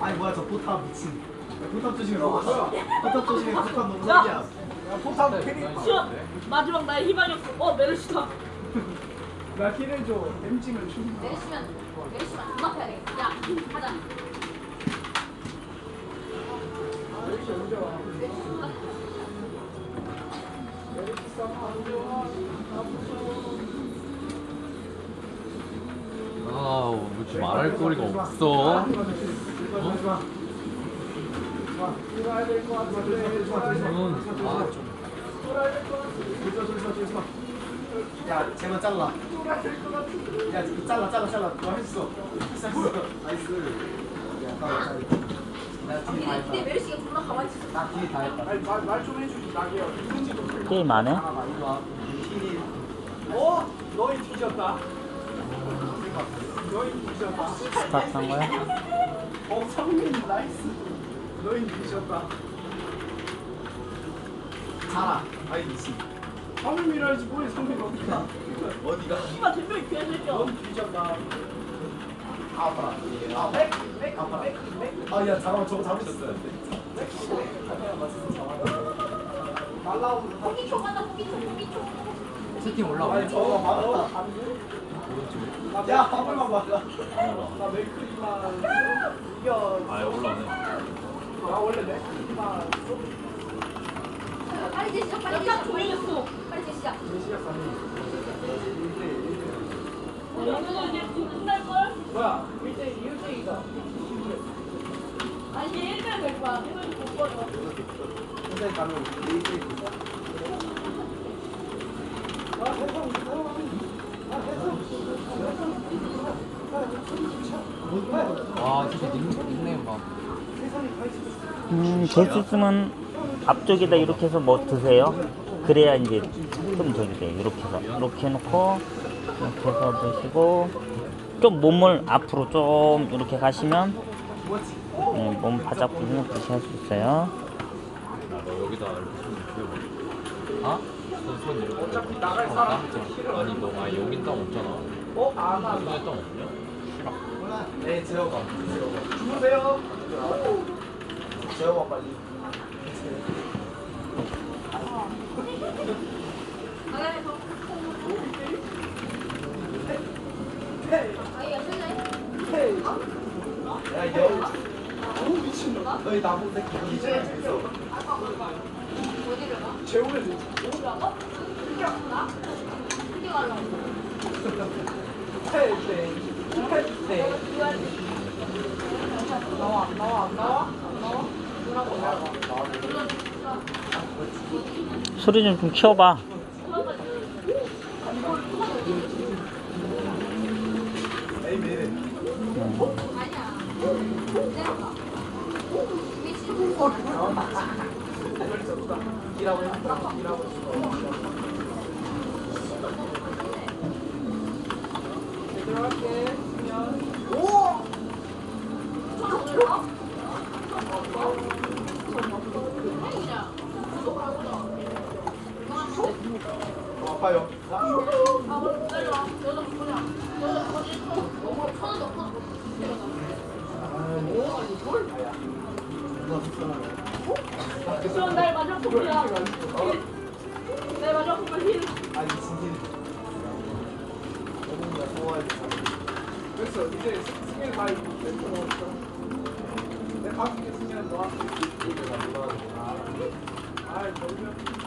아니 뭐야 저 포탑 미친. 포탑 조심해. 포탑 조심해. 포탑 너무 사기야. 야 포탑 캐릭터. 시원 마지막 나의 희망이었어 어 메르시다 나 힐을 줘. 엠징을 줘. 내리시면 내리시면 안 막혀야 돼. 야, 가자. 아우 뭐지 말할 거리가 없어 야 될것 같은데. 저는 아좀 야, 쟤만 잘라. 야, 이거 잘라, 잘라, 잘라. 너 했어. 했어, 했어. 나이스. 야, 나, 나, 나 뒤에 다 근데 했다. 메르시가 존나 가만히 있어. 나 뒤에 다 했다. 말좀 해주지 낙이야 누군지도 게임 안 해? 하나가 이리 와. 힐이. 어? 너희 뒤졌다 너희 뒤졌다 스타트 한 거야? 어 성민 나이스 너희 뒤졌다 자라. 아이, 미친. 성민이라지 뭐해 성민 어디가 어디가? 씨발 대표이 개새끼야 넌 뒤졌다 아, 아파라. 아, 백, 백, 아파라. 아, 야, 잠깐만, 저거 잡으셨어요. 날라오는 포기초 간다, 포기초, 포기초. 채팅 올라와 아니, 저거 막았다. 야, 한 번만 막아. 나 맥크리만 이겨 아 올라오네. 나 원래 맥크리만 빨리 제시작, 빨리 딱 제시작. 조용했어. 빨리 제시작. 여기서 이제 끝날 걸? 뭐야? 1대 1대 2다. 아니 얘 1대 될 거야. 이거 못 버려. 현재 가면 레이스 와 진짜 닉, 닉네임 봐 음, 될수 있으면 앞쪽에다 이렇게 해서 뭐 드세요. 그래야 이제 좀 저기 돼요. 이렇게 해서. 이렇게 해놓고, 이렇게 해서 드시고, 좀 몸을 앞으로 좀 이렇게 가시면, 네, 몸 바짝 부으면 그렇게 할수 있어요. 너 여기다 이렇게 손 비워봐 아? 손, 손 이렇게 어차피 나갈 어, 사람 땀 아니 너 아니 여긴 땀 없잖아 어? 안 한다 손에 땀 없냐? 싫어 네, 재호가. 재호가. 주무세요 재호가 빨리. 야, 이제 미친놈 너희 나무 새끼 이제 가? 재우면 되지 어디를 가? 소리 좀 좀 키워봐. 있어. 들어갈게 너무 좋아해. 됐어 이제 승현 다 됐어 내 바뀌게 승현 너한테 아이 놀면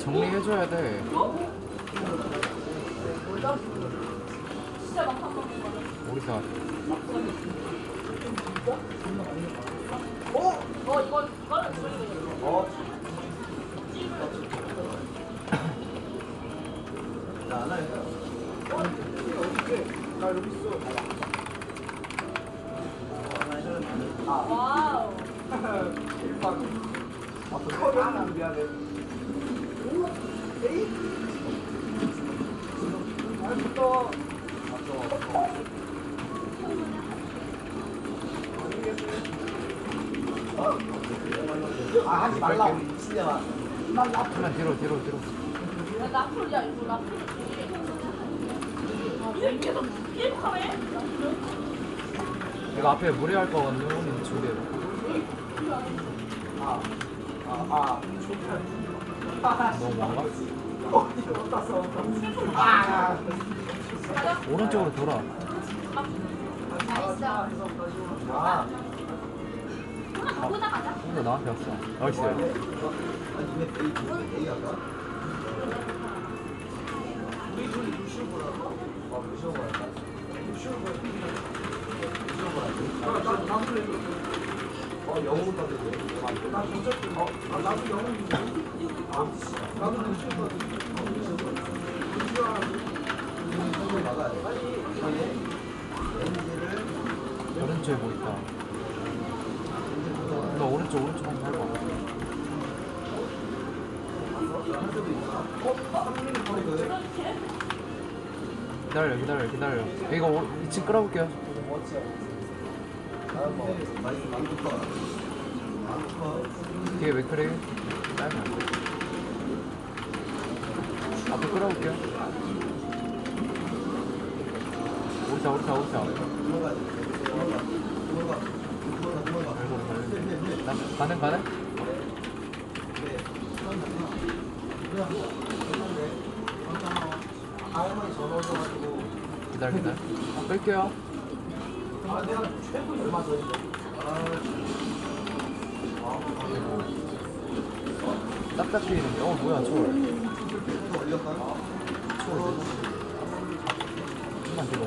정리해줘야 돼. 번 우리가 어 이거 이거는 조용히 어? 나, 나, 나 여기 있어. 와우. 일반. 아, 커리어는 미안해. 오, 에이. 아, 좋다. 아 하지 말라고 미친년아 그만 뒤로 뒤로 뒤로 야, 나풀이야, 이거 나풀이지. 아, 얘 계속 일하네? 이거 앞에 무리할 거거든요 형님 준비해봐 아아 너무 뭔가? 어디로 어디다 써 아, 오른쪽으로 돌아 잘했어. 이거 나한테 이거. 어. 엔지를 오른쪽에 뭐 있다 너 오른쪽 오른쪽 한번 해봐. 기다려 기다려 기다려. 이거 오- 2층 끌어볼게요. 뒤에 짧으면 안돼. 앞에 끌어볼게요. 오르자 오르자 오르자 가능 가능? 오셔가지고 기다려. 아, 끌게요. 아 내가 최고 얼마 전인데 딱딱해지는데 어 뭐야 초월 좀만 뒤로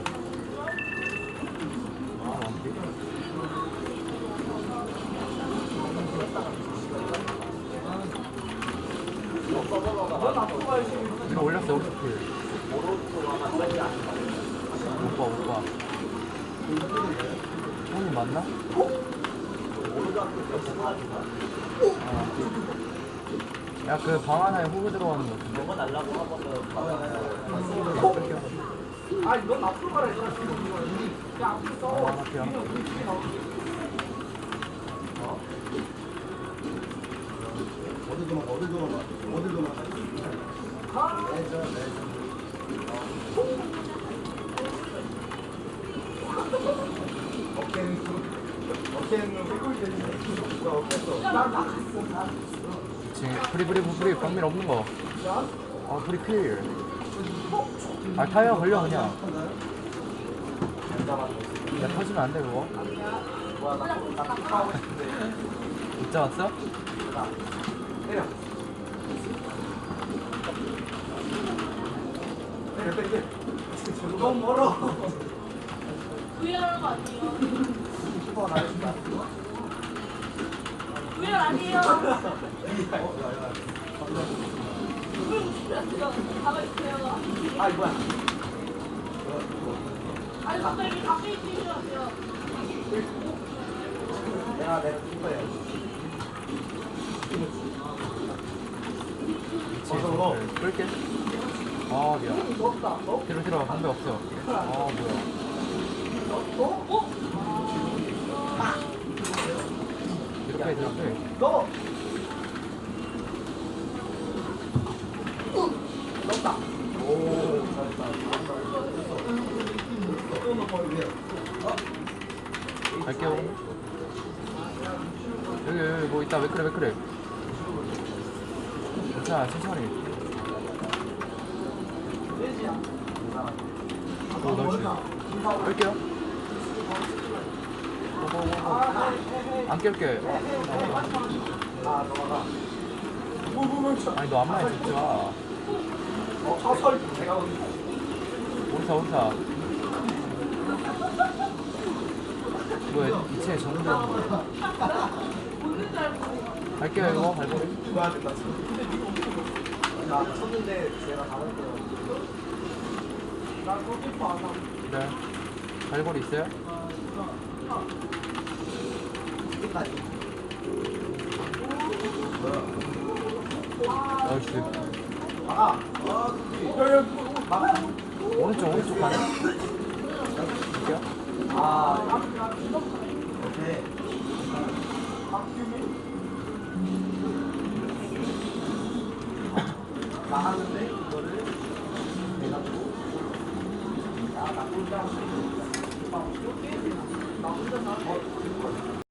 아, 안 돼. 위로 올렸어 오른쪽 오빠 형님 맞나? 야그 방 하나에 호그 들어가는 거 같은데? 너가 날라고 아니, 넌 앞으로 가라, 이거. 야, 앞으로 써. 어, 할게요. 어디 도망가 어디 도망가 어디 도망가 내줘 내줘 지금 프리 프리 방밀 없는 거. 아 프리 필. 아 타이어 걸려 그냥. 야 터지면 안 돼 그거. 못 잡았어? 내려, 내려, 내려. 너무 멀어 VR하는 거 아니에요? VR 아니에요? 가만히 있어요. 아 이거야 아니, 갑자기 밖에 있으시더라고요. 내가 내가 슈퍼야 어서 네, 끌게. 아 미안. 넣어? 뒤로 뒤로 방배 없어. 아 뭐야. 어? 뒤로 빼. 넣어. 넣었다. 오 잘했다 또 넣어 위에 갈게요. 여기 여기 뭐 있다 왜 그래 왜 그래. 자 천천히. 오 날씨. 끌게요. 안 깰게. 아니 너 안마에 진짜. 어 사설 내가 어디 오르사 오르사. 뭐야 2층에 전문되는 거. 오는 줄 알고. 갈게요 이거 된다 나 쳤는데 제가 다른 거. 네. 갈고리 있어요? 오른쪽, 오른쪽 가네. 아, 아, 나 하는데 이거를 내가 또 나, 나 혼자. 好。